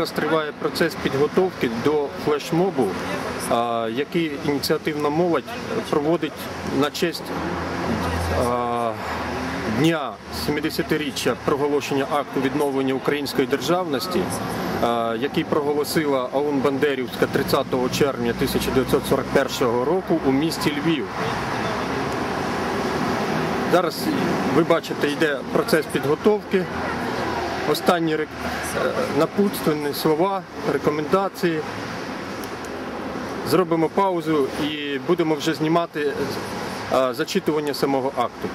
Зараз триває процес підготовки до флешмобу, який ініціативна молодь проводить на честь дня 70-річчя проголошення акту відновлення української державності, який проголосила ОУН Бандерівська 30 червня 1941 року у місті Львів. Зараз ви бачите, йде процес підготовки. Останні напутственні слова, рекомендації. Зробимо паузу і будемо вже знімати е, зачитування самого акту.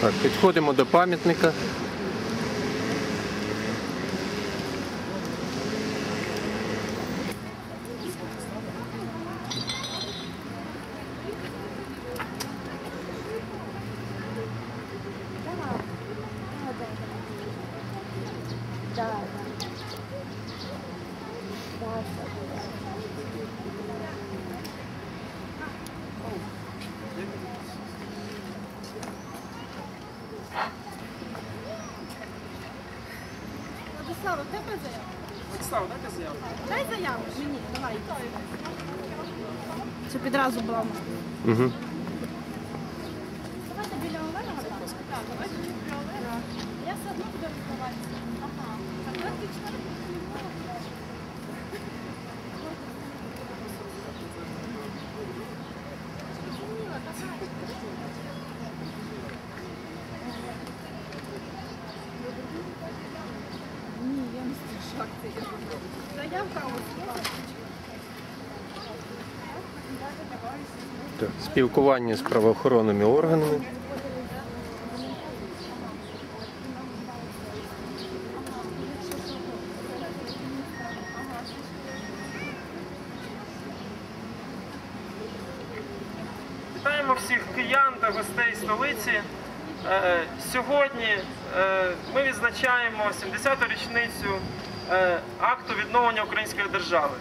Так, підходимо до пам'ятника. Да, да. Да, Тебе заяву? Владислав, дайте заяву. Дай заяву мені, давай. Щоб підразу була. Угу. Давайте біля Олега. Так, давайте біля Олега. Я все одно буду розмовляти. Ага. Так, давайте чотири. Ні, я не страшак, це я. Спілкування з правоохоронними органами. Вітаємо всіх киян та гостей столиці. Е, Сьогодні е, ми відзначаємо 70-ту річницю е, акту відновлення української держави.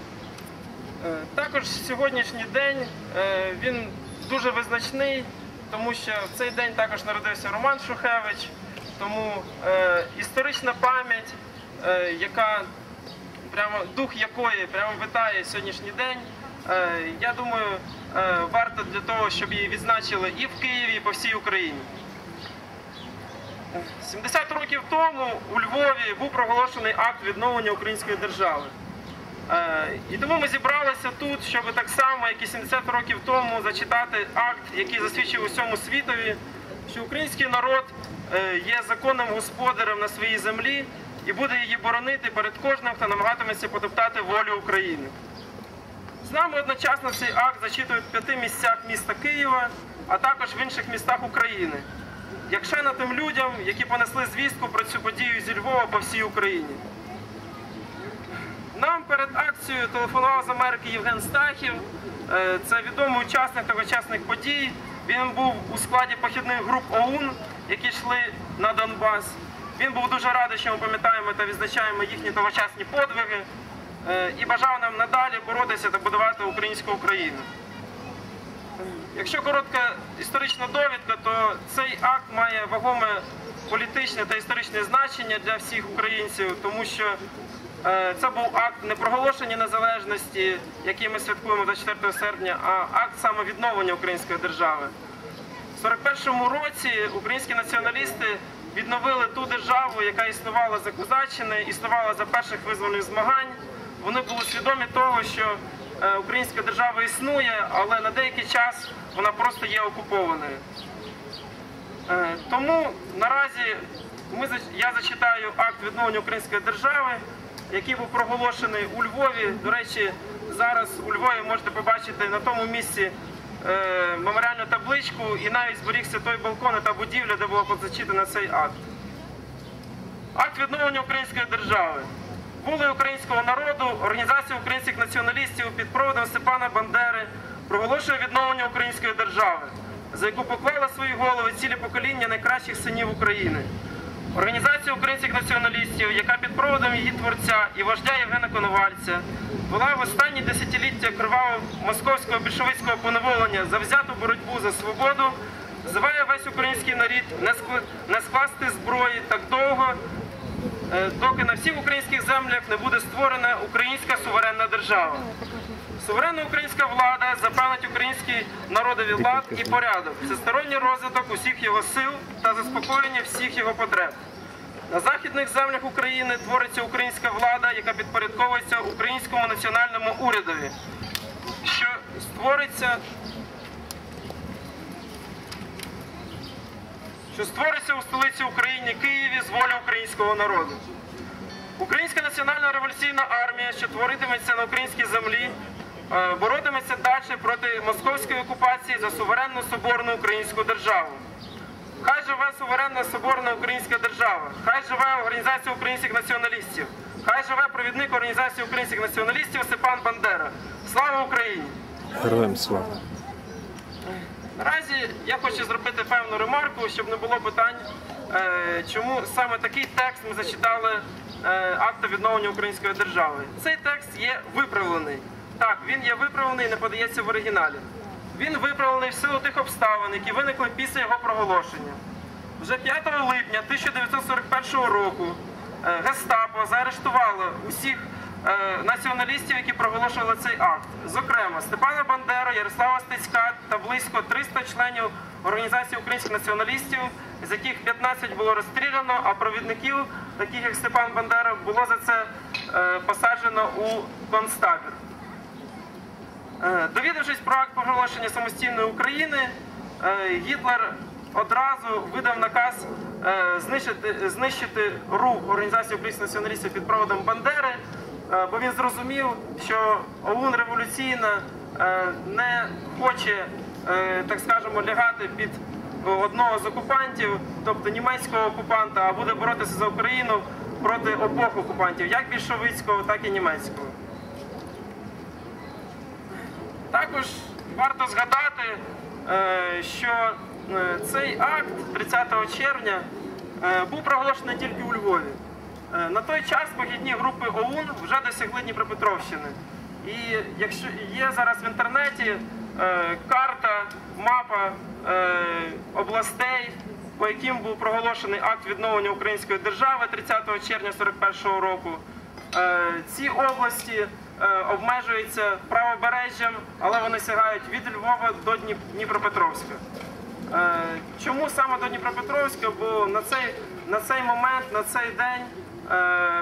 Е, Також сьогоднішній день е, він дуже визначний, тому що в цей день також народився Роман Шухевич. Тому е, історична пам'ять, яка прямо дух якої прямо витає сьогоднішній день. Я думаю, варто для того, щоб її відзначили і в Києві, і по всій Україні. 70 років тому у Львові був проголошений акт відновлення української держави. Е, І тому ми зібралися тут, щоб так само, як і 70 років тому, зачитати акт, який засвідчив усьому світові, що український народ е, є законним господарем на своїй землі і буде її боронити перед кожним, хто намагатиметься потоптати волю України. З нами одночасно цей акт зачитують в п'яти місцях міста Києва, а також в інших містах України. Як шана тим людям, які понесли звістку про цю подію зі Львова по всій Україні. Нам перед акцією телефонував з Америки Євген Стахів. Е, Це відомий учасник тогочасних подій. Він був у складі похідних груп ОУН, які йшли на Донбас. Він був дуже радий, що ми пам'ятаємо та відзначаємо їхні тогочасні подвиги е, і бажав нам надалі боротися та будувати українську Україну. Якщо коротка історична довідка, то цей акт має вагоме політичне та історичне значення для всіх українців, тому що е, це був акт не проголошення незалежності, який ми святкуємо 24 серпня, а акт саме відновлення української держави. У 41-му році українські націоналісти відновили ту державу, яка існувала за Козаччини, існувала за перших визвольних змагань. Вони були свідомі того, що українська держава існує, але на деякий час вона просто є окупованою. Е, Тому наразі ми, я зачитаю акт відновлення української держави, який був проголошений у Львові. До речі, зараз у Львові можете побачити на тому місці е, меморіальну табличку і навіть зберігся той балкон та будівля, де було зачитано цей акт. Акт відновлення української держави. Воли українського народу, Організація українських націоналістів під проводом Степана Бандери проголошує відновлення української держави, за яку поклали свої голови цілі покоління найкращих синів України. Організація українських націоналістів, яка під проводом її творця і вождя Євгена Коновальця була в останні десятиліття кривавого московського більшовицького поневолення за взяту боротьбу за свободу, Зиває весь український нарід не скласти зброї так довго, доки на всіх українських землях не буде створена українська суверенна держава. Суверенна українська влада запевнить український народові лад і порядок, всесторонній розвиток усіх його сил та заспокоєння всіх його потреб. На західних землях України твориться українська влада, яка підпорядковується українському національному урядові, що створиться, що створиться у столиці України Києві з волі українського народу. Українська національна революційна армія, що творитиметься на українській землі, е, боротиметься далі проти московської окупації за суверенну соборну українську державу. Хай живе суверенна соборна українська держава, хай живе організація українських націоналістів, хай живе провідник організації українських націоналістів Степан Бандера. Слава Україні! Героям слава. Наразі я хочу зробити певну ремарку, щоб не було питань, е, чому саме такий текст ми зачитали е, акту відновлення української держави. Цей текст є виправлений. Так, він є виправлений і не подається в оригіналі. Він виправлений в силу тих обставин, які виникли після його проголошення. Вже 5 липня 1941 року е, Гестапо заарештувало усіх націоналістів, які проголошували цей акт. Зокрема, Степана Бандера, Ярослава Стецька та близько 300 членів Організації українських націоналістів, з яких 15 було розстріляно, а провідників, таких як Степан Бандера, було за це е, посаджено у концтабір. Е, Довідавшись про акт проголошення самостійної України, е, Гітлер одразу видав наказ е, знищити, знищити рух Організації українських націоналістів під проводом Бандери, е, бо він зрозумів, що ОУН революційна е, не хоче, е, так скажемо, лягати під одного з окупантів, тобто німецького окупанта, а буде боротися за Україну проти обох окупантів, як більшовицького, так і німецького. Також варто згадати, е, що е, цей акт 30 червня е, був проголошений тільки у Львові. Е, На той час похідні групи ОУН вже досягли Дніпропетровщини. І якщо є зараз в інтернеті е, карта, мапа е, областей, по яким був проголошений акт відновлення української держави 30 червня 41 року. Ці області обмежуються правобережжям, але вони сягають від Львова до Дніп- Дніпропетровська. Чому саме до Дніпропетровська? Бо на цей, на цей момент, на цей день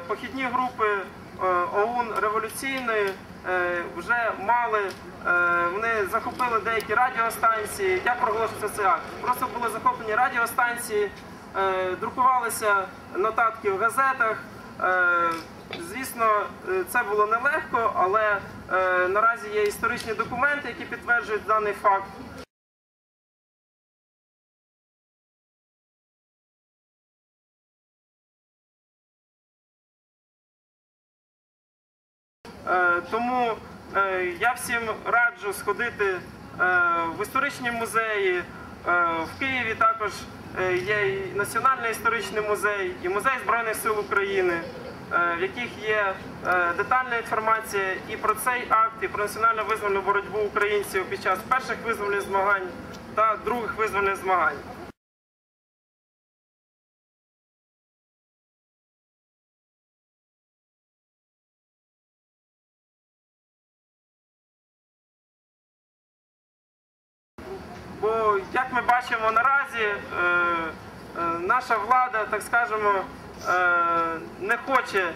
похідні групи е, ОУН революційної е, вже мали, е, вони захопили деякі радіостанції. Як проголошувався цей акт? Просто були захоплені радіостанції, е, друкувалися нотатки в газетах. Е, Звісно, е, це було нелегко, але е, наразі є історичні документи, які підтверджують даний факт. Тому е, я всім раджу сходити е, в історичні музеї. Е, В Києві також е, є і Національний історичний музей, і музей Збройних сил України, е, в яких є е, детальна інформація і про цей акт, і про національно визвольну боротьбу українців під час перших визвольних змагань та других визвольних змагань. Як ми бачимо наразі, е, е, наша влада, так скажемо, е, не хоче,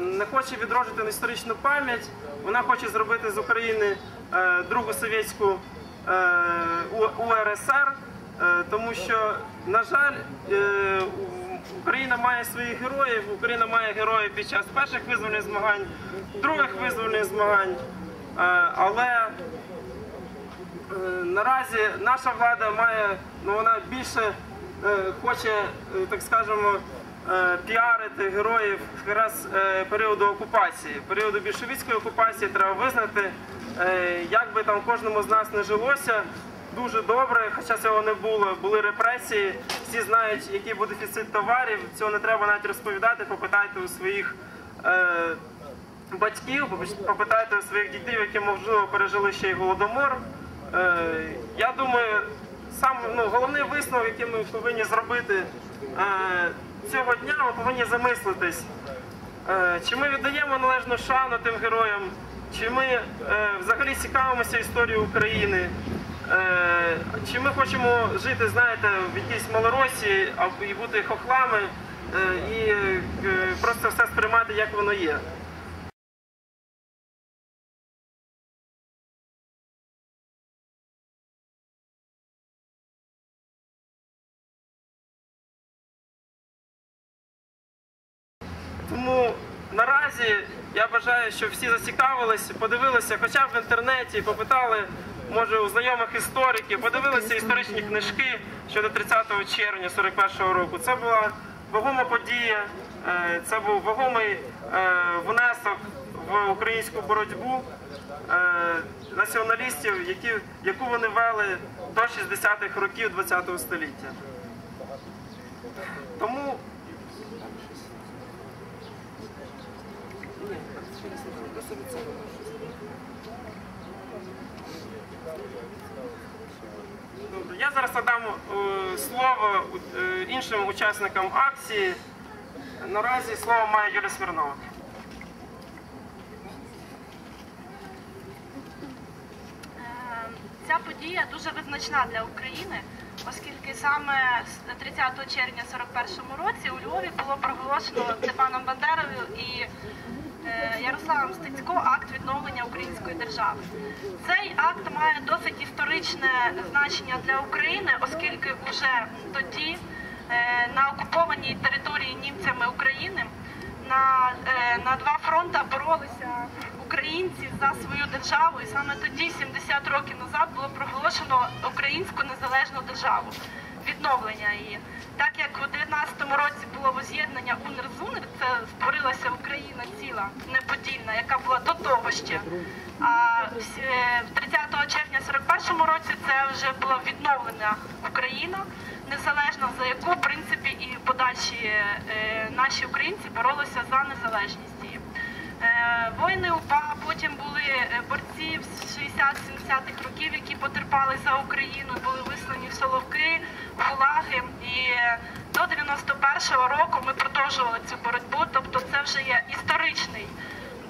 не хоче відроджувати історичну пам'ять. Вона хоче зробити з України другу совєтську УРСР, тому що, на жаль, Україна має своїх героїв, Україна має героїв під час перших визвольних змагань, других визвольних змагань. Але наразі наша влада має, ну вона більше е, хоче, е, так скажемо, е, піарити героїв якраз е, періоду окупації. Періоду більшовицької окупації треба визнати, е, як би там кожному з нас не жилося. Дуже добре, хоча цього не було. Були репресії. Всі знають, який був дефіцит товарів. Цього не треба навіть розповідати. Попитайте у своїх е, батьків, попитайте у своїх дітей, які можливо пережили ще й голодомор. Е, Я думаю, сам ну, головний висновок, який ми повинні зробити е, цього дня, ми повинні замислитись, е, чи ми віддаємо належну шану тим героям, чи ми взагалі цікавимося історією України, чи ми хочемо жити, знаєте, в якійсь малоросі і бути хохлами і просто все сприймати, як воно є. Я бажаю, щоб всі зацікавилися, подивилися хоча б в інтернеті, попитали, може, у знайомих істориків, подивилися історичні книжки щодо 30 червня 41-го року. Це була вагома подія, е, це був вагомий е, внесок в українську боротьбу е, націоналістів, які, яку вони вели до 60-х років ХХ століття. Тому Добре, я зараз надам е, слово е, іншим учасникам акції. Наразі слово має Юлія Смірнова. Е, Ця подія дуже визначна для України, оскільки саме з 30 червня 41 році у Львові було проголошено Степаном Бандерою і Ярославом Стецько акт відновлення української держави. Цей акт має досить історичне значення для України, оскільки уже тоді е, на окупованій території німцями України на, е, на два фронта боролися українці за свою державу, і саме тоді, 70 років назад, було проголошено українську незалежну державу, відновлення її. Так як у 19-му році було воз'єднання УНР-ЗУНР, це створилася Україна ціла, неподільна, яка була до того ще. А всі- е, 30 червня 41-му році це вже була відновлена Україна незалежна, за яку в принципі і подальші е, наші українці боролися за незалежність її. Е, Воїни УПА, потім були е, борці з 60-70-х років, які потерпали за Україну, були вислані в Соловки, в Гулаги. І е, до 91-го року ми продовжували цю боротьбу, тобто це вже є історичний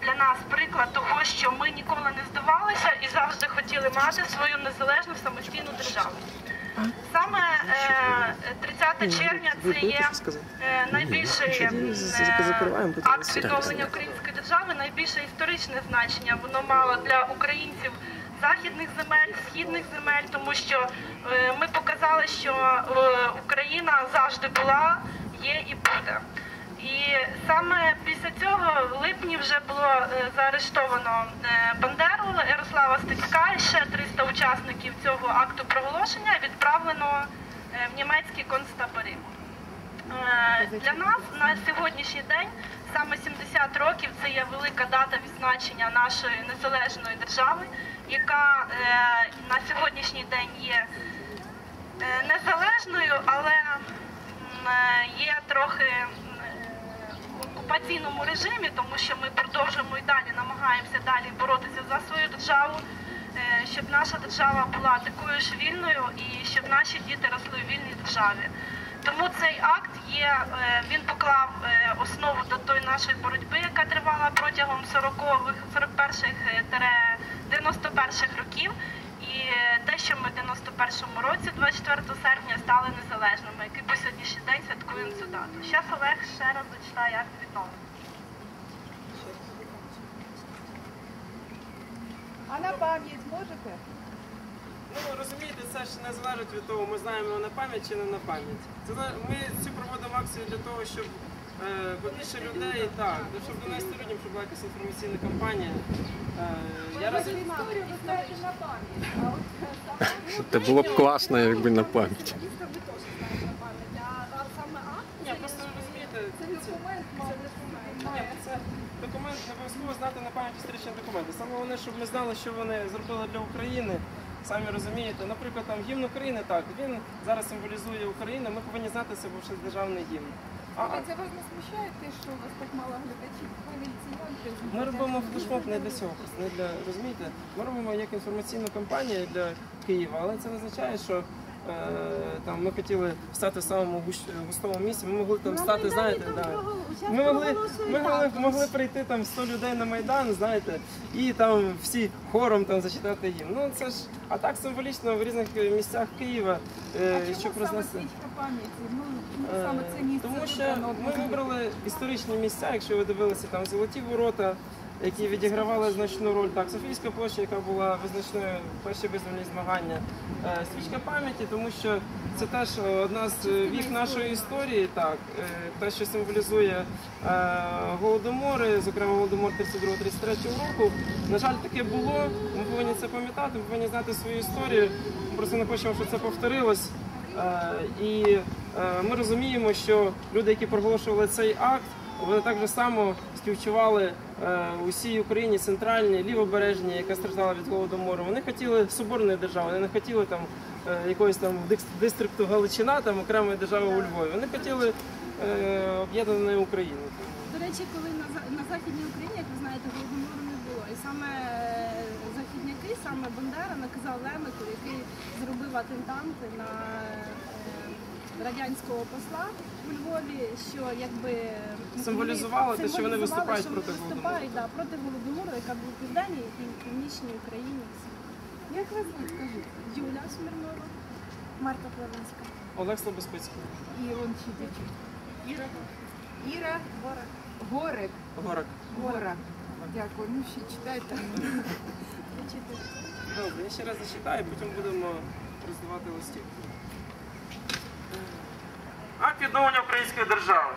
для нас приклад того, що ми ніколи не здавалися і завжди хотіли мати свою незалежну самостійну державу. Саме е, 30 червня це є е, найбільший е, акт відновлення української держави, найбільше історичне значення воно мало для українців західних земель, східних земель, тому що ми показали, що Україна завжди була, є і буде. І саме після цього в липні вже було е, заарештовано е, Бандеру Ярослава Стецька і ще 300 учасників цього акту проголошення відправлено е, в німецькі концтабори. Для нас на сьогоднішній день саме 70 років це є велика дата відзначення нашої незалежної держави, яка на сьогоднішній день є незалежною, але є трохи окупаційному режимі, тому що ми продовжуємо і далі намагаємося далі боротися за свою державу, е, щоб наша держава була такою ж вільною і щоб наші діти росли в вільній державі. Тому цей акт є, е, він поклав е, основу до тої нашої боротьби, яка тривала протягом 40-х, 41-х, е, тере 91-х років. І те, що ми в 91-му році, 24 серпня, стали незалежними, який по сьогоднішній день святкуємо цю дату. Зараз Олег ще раз зачитає акт. А на пам'ять можете? Ну, розумієте, це ж не залежить від того, ми знаємо його на пам'ять чи не на пам'ять. Це ми цю проводимо акцію для того, щоб е, побільше людей, так, щоб донести людям, щоб була якась інформаційна кампанія. Е, я роз... Історію ви знаєте на пам'ять. А от саме Це було б класно, якби на пам'ять. Ви знаєте на пам'ять. А, а саме акт Ні, просто ви розумієте, це документ, це документ. Ні, це документ не обов'язково знати на пам'ять історичні документи. Саме головне, щоб ми знали, що вони зробили для України. Самі розумієте, наприклад, там гімн України, так, він зараз символізує Україну, ми повинні знати це, бо це державний гімн. А, а Це вас не смущає те, що у вас так мало глядачів? Ви ініціюєте? Ми робимо флешмоб не для цього, не для розумієте. Ми робимо як інформаційну кампанію для Києва, але це не означає, що е, там ми хотіли стати в самому густому місці. Ми могли там стати, знаєте, да. Ми могли, ми могли, могли прийти там 100 людей на майдан, знаєте, і там всі хором там зачитати їм. Ну це ж а так символічно в різних е, місцях Києва, е, А що саме пам'яті? Ну, чому Е, саме це місце Тому що вибрано? ми вибрали історичні місця, якщо ви дивилися там золоті ворота, які відігравали значну роль. Так, Софійська площа, яка була визначною перші визвольні змагання. Е, Свічка пам'яті, тому що це теж одна з е, вік нашої історії, так, е, те, що символізує е, голодомори, зокрема голодомор 32-33 року. На жаль, таке було. Ми повинні це пам'ятати, ми повинні знати свою історію. Ми просто не хочемо, щоб це повторилось. Е, І е, ми розуміємо, що люди, які проголошували цей акт, вони так же само співчували е, усій Україні центральній, лівобережній, яка страждала від голодомору. Вони хотіли соборної держави, вони не хотіли там е, якоїсь там дистрикту Галичина, там окремої держави у Львові. Вони хотіли е, об'єднаної України. До речі, коли на, на Західній Україні, як ви знаєте, голодомору не було. І саме західняки, саме Бандера наказав Лемику, який зробив атентанти на радянського посла у Львові, що якби Символізувало те, що вони символізувало, виступають що проти виступають, да, проти голодомору, яка була в південній і в північній Україні. Як вас звуть, скажіть? Юля Смірнова, Марта Плавинська. Олег Слобоспицький. І он чи? Іра? Іра? Горик. Горик. Гора. Дякую. Ну, ще читайте. Добре, я ще раз зачитаю, потім будемо роздавати листівки. Відновлення української держави.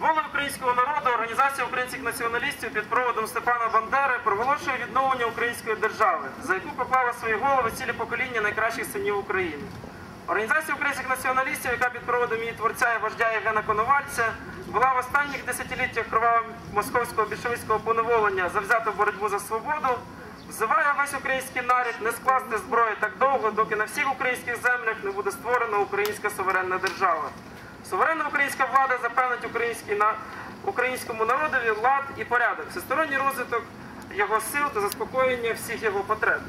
Воля українського народу, Організація українських націоналістів під проводом Степана Бандери проголошує відновлення української держави, за яку поклали свої голови цілі покоління найкращих синів України. Організація українських націоналістів, яка під проводом її творця і вождя Євгена Коновальця, була в останніх десятиліттях кровавого московського більшовицького поневолення за взяту боротьбу за свободу, взиває весь український народ не скласти зброю так довго, доки на всіх українських землях не буде створена українська суверенна держава. Суверенна українська влада запевнить український на... українському народові лад і порядок, всесторонній розвиток його сил та заспокоєння всіх його потреб.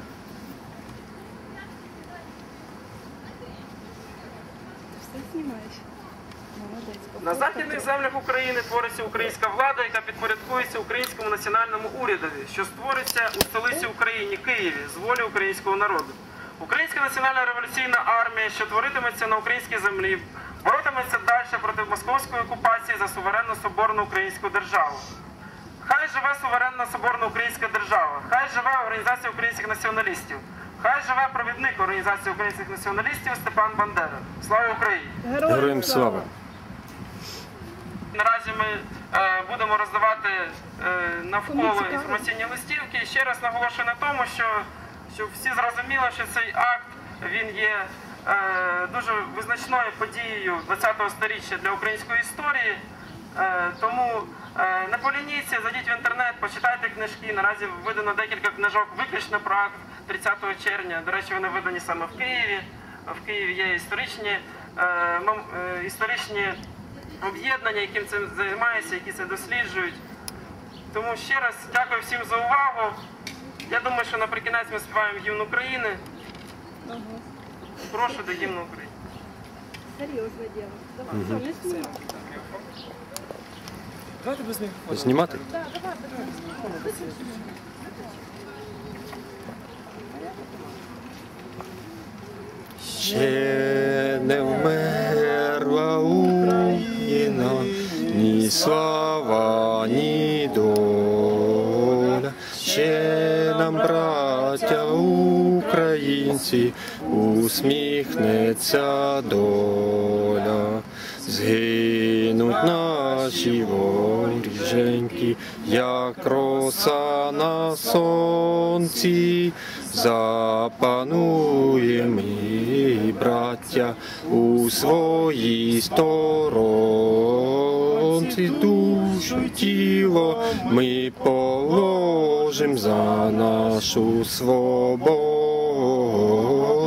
На західних землях України твориться українська влада, яка підпорядкується українському національному урядові, що створиться у столиці України Києві з волі українського народу. Українська національна революційна армія, що творитиметься на українській землі, боротиметься далі проти московської окупації за суверенну соборну українську державу. Хай живе суверенна соборна українська держава, хай живе Організація українських націоналістів, хай живе провідник Організації українських націоналістів Степан Бандера. Слава Україні! Героям слава! Наразі ми е, будемо роздавати е, навколо інформаційні листівки. І ще раз наголошую на тому, що щоб всі зрозуміли, що цей акт він є дуже визначною подією 20-го сторіччя для української історії. Е, тому е, не полініться, зайдіть в інтернет, почитайте книжки. Наразі видано декілька книжок виключно про акт 30 червня. До речі, вони видані саме в Києві. В Києві є історичні, е, е, історичні об'єднання, яким цим займаються, які це досліджують. Тому ще раз дякую всім за увагу. Я думаю, що наприкінець ми співаємо гімн України. Прошу до гімну України. Серйозне діло. Давай, що, не знімай. Давайте без мікрофону. Знімати? Да, давай, давай. Ще не вмерла Україна, ні слава, ні доля. Ще нам, браття українці, усміхнеться доля. Згинуть наші воріженьки, як роса на сонці, запануємо ми, браття, у своїй сторонці. Душу тіло ми положим за нашу свободу